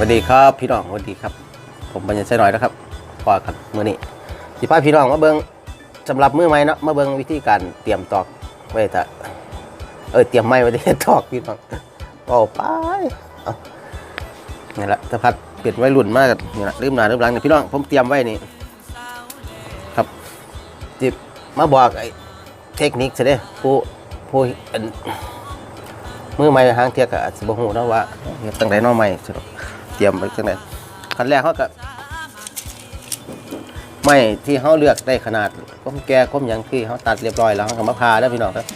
สวัสดีครับพี่น้องสวัสดีครับ ผมบรรยายใช้หน่อยนะครับพอกันมือนี้สิพาพี่น้องมาเบิ้งสำหรับมือใหม่เนาะมาเบิ้งวิธีการเตรียมตอกไว้แต่เออเตรียมไม้ไว้ที่ตอกพี่น้องเอาไปเอานี่แหละสะพัดเปลี่ยนไว้รุ่นมากกันนี่แหละลืมหน้าลืมหลังเนี่ยพี่น้องผมเตรียมไว้นี่ครับจิบมาบอกไอ้เทคนิคใช่ไหมผู้ผู้อันมือใหม่หางเทียกอาจสิบ่ฮู้เนะว่าเฮ็ดจังได๋เนาะใหม่สิ เตรียมไว้จังได๋ขั้นแรกเขาก็ไม้ที่เขาเลือกได้ขนาดก้มแก่ก้มยังที่เขาตัดเรียบร้อยแล้วเขาก็มาพาเด้พี่น้องครับ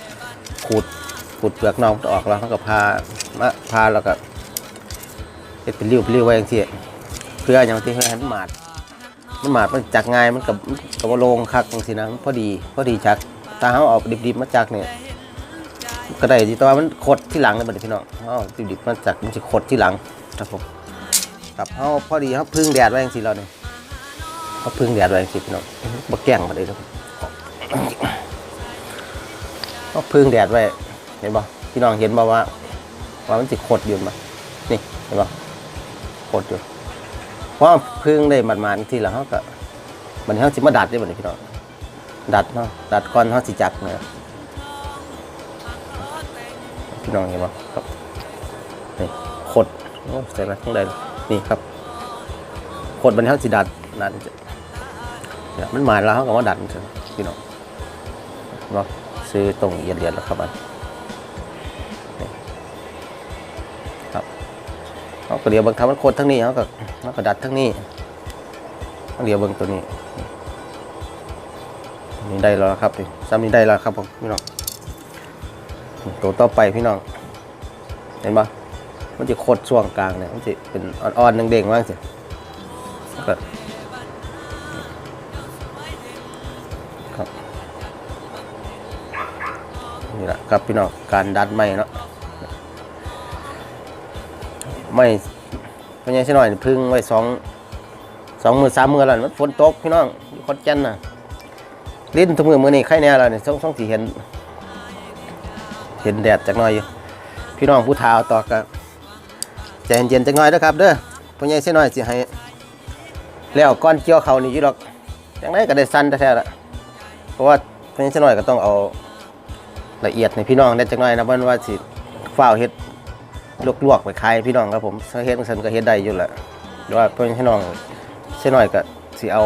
ขูดขูดเปลือกนอกออกแล้วเขาก็พามาพาแล้วก็เฮ็ดเป็นริ้วเป็นริ้วไว้จังซี่เพื่ออย่างที่ให้มันหมาดมันหมาดมันจักง่ายมันกับกับว่าโลงคักจังซี่นะพอดีพอดีจักถ้าเขาเอาดิบๆมาจักเนี่ยก็ได้ที่แต่ว่ามันขดที่หลังเลยบัดพี่น้องอ๋อดิบๆมันจากมันจะขดที่หลังครับผม ครับเขาพอดีเขาพึ่งแดดไว้อย่างสิเราเนี่ยเขาพึ่งแดดไว้อย่างสิพี่น้องบะแกล้งมาเลยครับเขาพึ่งแดดไว้เห็นบ่พี่น้องเห็นบ่ว่าว่ามันจะขดอยู่มั้นี่เห็นบ่ขดอยู่เพราะพึ่งได้หมาดๆที่หลังเขาก็มันเขาสิมาดัดได้บัดนี้พี่น้องดัดเนาะดัดก่อนเขาสิจักนะครับพี่น้องเห็นไหมครับนี่ขดโอ้ใส่มาข้างใด นี่ครับขดมันท่าสีดัดดัดจะเนี่ยมันหมายแล้วเขาก็ว่าดัดใช่พี่น้องเนาะซื้อตรงเอียดเอียดแล้วครับมันครับเขาก็เดี๋ยวบางทำมันขดทั้งนี้เขาก็เขาก็ดัดทั้งนี้เดี๋ยวเบางตัวนี้นี่ได้แล้วครับนี่ซ้ำนี้ได้แล้วครับผมพี่น้องตัวต่อไปพี่น้องเห็นปะ มันจะโคดช่วงกลางเนี่ยมันจะเป็นอ่อนๆเด้งๆมากสิก็ครับนี่แหละครับพี่น้องการดัดไม้เนาะไม่เพราะงั้นใช่หน่อยพึ่งไว้สองสองมือสามมือแล้วมันฝนตกพี่น้องอยู่ขอนแก่นน่ะลิ้นทุกมือมือนี่ใครแน่แล้วเนี่ยต้องต้องสีเห็น เห็นแดดจักหน่อยอยู่พี่น้องผู้เฒ่าต่อกับ ใจเย็นๆจักหน่อยนะครับ เด้อพ่อใหญ่เสียหน่อยสิให้แล้วก้อนเกี่ยวเขานี่อยู่ดอกจังไดก็ได้สั้นแท้ๆละเพราะว่าพ่อใหญ่เสียหน่อยก็ต้องเอาละเอียดในพี่น้องได้จักหน่อยนะบ่ว่าสิฝ้าวเฮ็ดลวกๆไปขายพี่น้องครับผมเฮ็ดจังซั่นก็เฮ็ดได้อยู่แหละแต่ว่าพ่อใหญ่เสียหน่อยเสียหน่อยก็สิเอา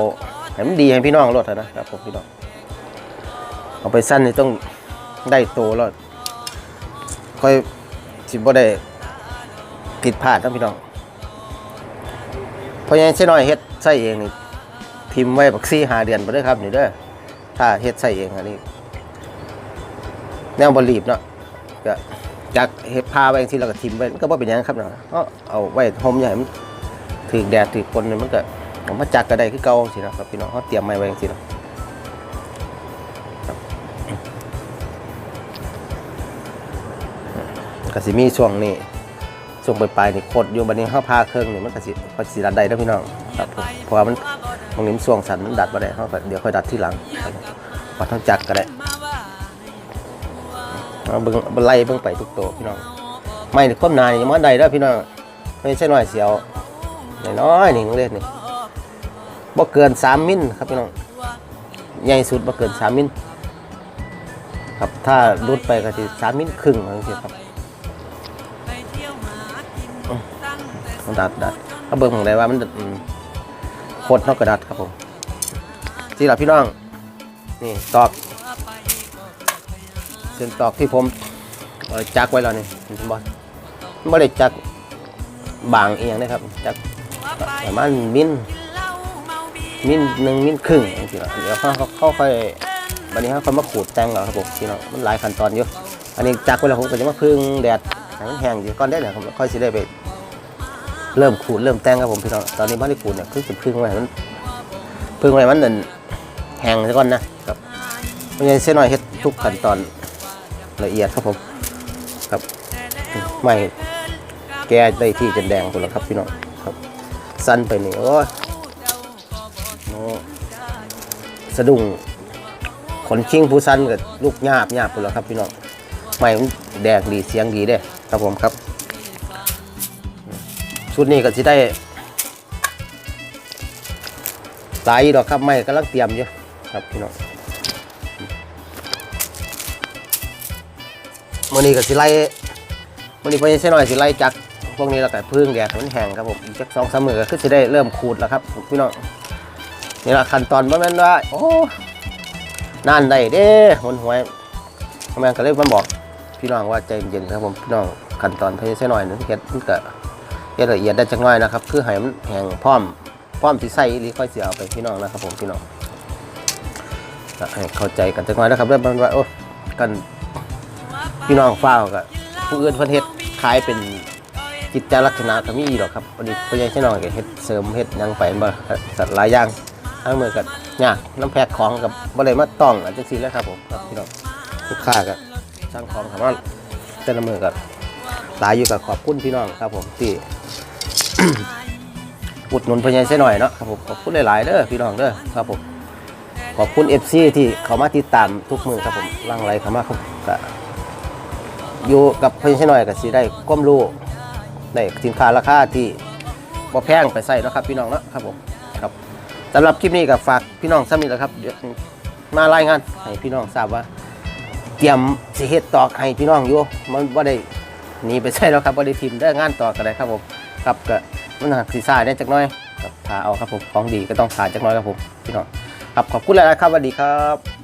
ให้มันดีให้พี่น้องรดเถอะนะครับผมพี่น้องเอาไปสั้นนี่ต้องได้โตแล้วค่อยสิบ่ได้ ผิดพลาดทั้งพี่น้องเพราะงั้นใช่น้อยเฮ็ดใส่เองนี่พิมพ์ไว้บักซี่หาเดือนไปเด้อครับนี่เด้อถ้าเฮ็ดใส่เองอันนี้แนวบรีบเนาะก็จักเฮ็ดพาไว้จังซี่แล้วก็ทิมไว้มันก็บ่เป็นหยังครับเนาะเอาเอาไว้ห่มย่าให้มันถึกแดดถึกฝนนี่มันก็เอามาจักก็ได้คือเก่าจังซี่นะครับพี่น้องเฮาเตรียมไว้ไว้จังซี่เนาะก็สิมีช่วงนี้ ช่วงปลายๆนี่โคตรอยู่บัดนี้เฮาพาเครื่องนี่มันก็สิก็สิดัดได้เด้อพี่น้องครับผมเพราะว่ามันตรงนี้มันช่วงสันมันดัดบ่ได้เฮาก็เดี๋ยวค่อยดัดทีหลังครับวัดเท่าจักรก็ได้เอาเบิ่งเอาไล่เบิ่งไปทุกตัวพี่น้องไม่นี่ความหนานี่ยังบ่ได้เด้อพี่น้องไม่ใช่น้อยเสียวน้อยๆนี่ของเล่นนี่บ่เกิน 3 มิลครับพี่น้องใหญ่สุดบ่เกิน 3 มิลครับถ้ารุดไปก็สิ3มิลครึ่งจังซี่ครับ ดัดดัดถ้าเบิ่งของได้ว่ามันโคตรเท่ากระดัดครับผมที่หลับพี่น้อง นี่ตอกเส้นตอกที่ผมจักไว้แล้วนี่เห็นบอลไม่ได้จักบางเอียงนะครับจักประมาณมิลมิลหนึ่งมิลครึ่งจริงๆเดี๋ยวเขาเขาค่อยวันนี้เขาค่อยมาขูดแต่งเหรอครับผมพี่น้องมันหลายขั้นตอนอยู่อันนี้จักไว้แล้วผมก็จะมาพึ่งแดดให้มันแห้งอยู่ก่อนได้เนี่ยผมค่อยสิได้ไป เริ่มขูดเริ่มแต่งครับผมพี่น้องตอนนี้บ้านที่ขูดเนี่ยคือจะพึ่งไว้มันพึ่งไว้มันเดินแห้งซะก่อนนะครับเพราะฉะนั้นเส้นหน่อยเฮ็ดทุกขั้นตอนละเอียดครับผมครับไม่แก้ได้ที่จนแดงหมดแล้วครับพี่น้องครับ สั้นไปนี่โอ้ยโอ้สะดุ้งขนชิงผู้สั้นกับลูกหยาบหยาบหมดแล้วครับพี่น้องไม่แดงดีเสียงดีเด้ครับผมครับ ชุดนี้ก็สิได้หลายดอกครับไม่กำลังเตรียมอยู่ครับพี่น้องมื้อนี้ก็สิไล่มื้อนี้พอยังใช่หน่อยสิไล่จักพวกนี้แล้วก็พึ่งแดดมันแห้งครับผมอีกจักสองสามมือก็คือสิได้เริ่มขูดแล้วครับพี่น้องนี่ละขั้นตอนบ่แม่นว่าโอ้นานได้เด้หนหวยทำไมนก็เลยมาบอกพี่น้องว่าใจเย็นๆครับผมพี่น้องขั้นตอนพอยังใช่หน่อยนึงเฮ็ดมันก็ เฮ็ดละเอียดได้จักหน่อยนะครับ คือให้มันแห้งพร้อมพร้อมสิใส่อีหรือค่อยสิเอาไปพี่น้องนะครับ ผมพี่น้องให้เข้าใจกันจักหน่อยนะครับเรื่องมันว่าโอ้กันพี่น้องฟ้าวก็ผู้อื่นเพิ่นเฮ็ดขายเป็นจิตใจลักษณะก็มีอีดอกครับพอดีพ่อใหญ่ใช่น้อยก็เฮ็ดเสริมเฮ็ดหยังไปบ่สัตว์หลายอย่างทั้งมือก็ยากน้ำแพ็คของกับบ่ได้มาต้องอันจังซีแล้วครับผมครับพี่น้องลูกค้าก็สั่งของเข้ามาแต่ละมือก็หลายอยู่กับขอบคุณพี่น้องครับผมที่ อุดหนุนพญายเส้หน่อยเนาะครับผมขอบคุณหลาย ๆเด้อพี่น้องเด้อครับผมขอบคุณ FC ที่เขามาติดตามทุกมือครับผมร่างไรเขามาครับก็อยู่กับพญายเส้หน่อยก็สิได้ความรู้ได้สินค้าราคาที่บ่แพงไปใส่เนาะครับ พี่น้องเนาะครับผมครับสำหรับคลิปนี้ก็ฝากพี่น้องซ้ำนี้แหละครับเดี๋ยวมารายงานให้พี่น้องทราบว่า เตรียมสิเฮ็ดตอกให้พี่น้องอยู่มันบ่ได้หนีไปใช่แล้วครับบริทีมได้งานต่อกันเลยครับผม ครับก็มันหักสีซ่าได้จักน้อยครับทาเอาครับผมของดีก็ต้องทาจักน้อยครับผมพี่น้องครับขอบคุณหลายๆครับสวัสดีครับ